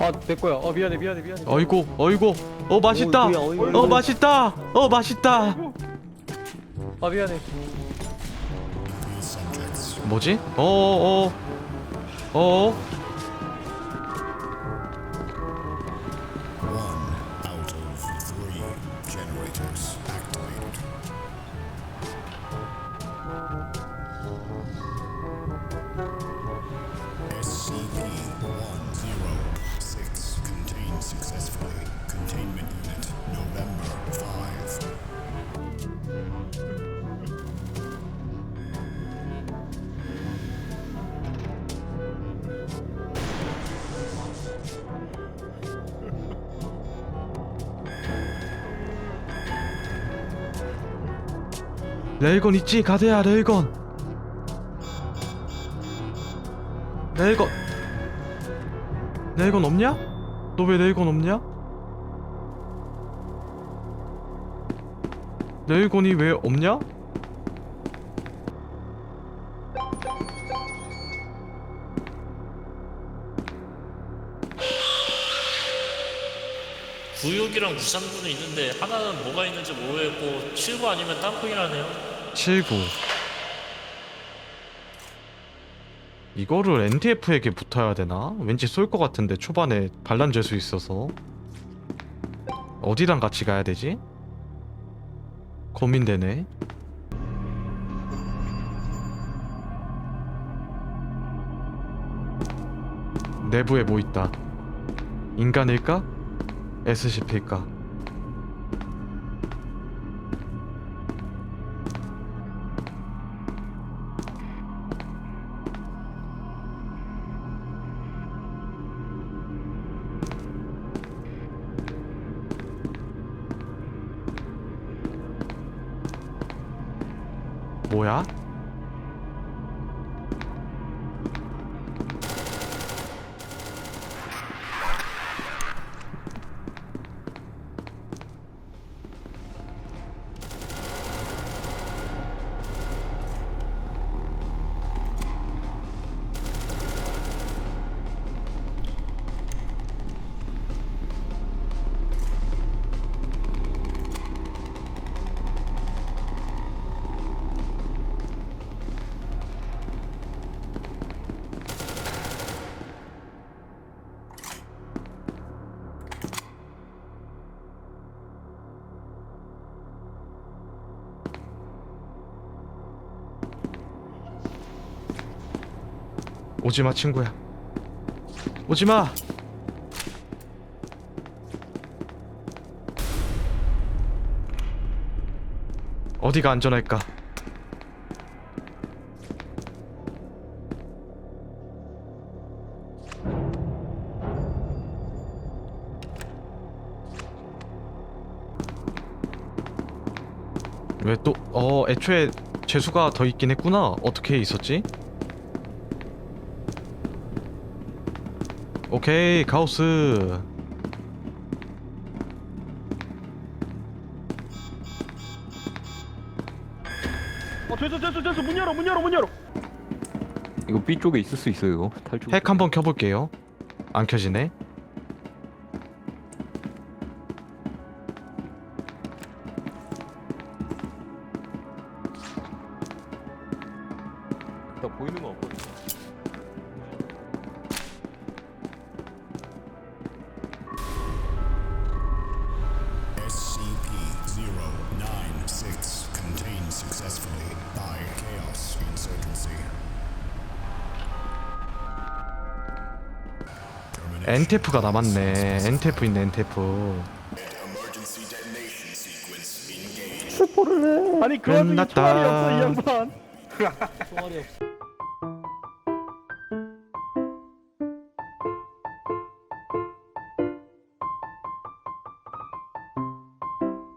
아 내 거야. 어 미안해 미안해 미안해. 어이구 어이구. 어 맛있다. 어이구야, 어이구. 어 맛있다. 어 맛있다. 아 미안해. 뭐지? 어어어. 어. One out of three generators activated. 레일건 있지 가드야 레일건 레일건 레일건 없냐? 너 왜 레일건 없냐? 레일건이 왜 없냐? 구육이랑 93구는 있는데 하나는 뭐가 있는지 모르겠고 79 아니면 땅콩이라네요 79 이거를 NTF에게 붙어야 되나? 왠지 쏠 것 같은데 초반에 반란 죄수 있어서 어디랑 같이 가야 되지? 고민되네 내부에 뭐 있다 인간일까? SCP일까? 뭐야? 오지마 친구야. 오지마! 어디가 안전할까? 왜 또 어 애초에 재수가 더 있긴 했구나. 어떻게 있었지? 오케이 가우스. 어 됐어 됐어 됐어. 문 열어 문 열어 문 열어. 이거 B 쪽에 있을 수 있어요 이거. 탈출 핵 한번 켜볼게요. 안 켜지네. 나 보이는 건 없거든요 NTF가 남았네 NTF 있네 detonation sequence engaged. 아니 그 와중에 끝났다. 총알이 없어 이 양반 총알이 없어